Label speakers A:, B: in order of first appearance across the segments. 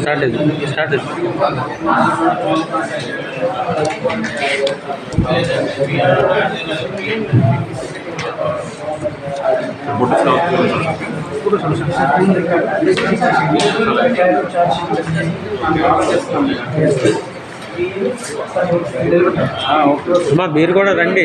A: Start అయింది. Start అయింది. మీరు కూడా రండి.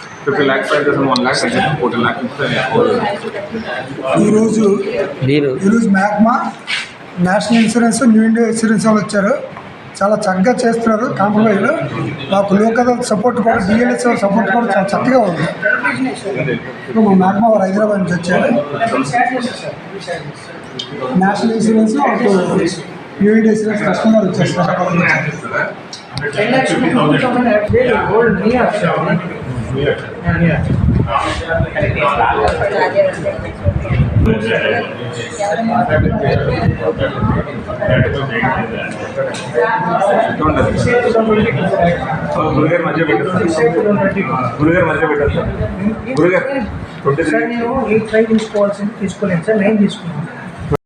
B: Fifty lakhs thousand one lakh fourteen lakhs
C: ఈరోజు ఈరోజు Magma National Insurance New India Insurance వాళ్ళు వచ్చారు. చాలా చక్కగా చేస్తున్నారు కాంప్రమైజ్లో మాకు లోకల్ సపోర్ట్ కూడా డిఎల్ఎస్ సపోర్ట్ కూడా చాలా చక్కగా ఉంది. మా మ్యాగ్మా వారు హైదరాబాద్ నుంచి వచ్చారు. నేషనల్ ఇన్సూరెన్స్ అటు న్యూ ఇండియా ఇన్సూరెన్స్ కస్టమర్ వచ్చేస్తారు
B: గురుగారు మధ్య పెట్టారు గురుగారు మధ్య పెట్టారు గురుగారు ట్వంటీ
D: సార్ నేను ఎయిట్ ఫైవ్ తీసుకోవాల్సింది తీసుకోలేను. సార్ నైన్ తీసుకున్నాను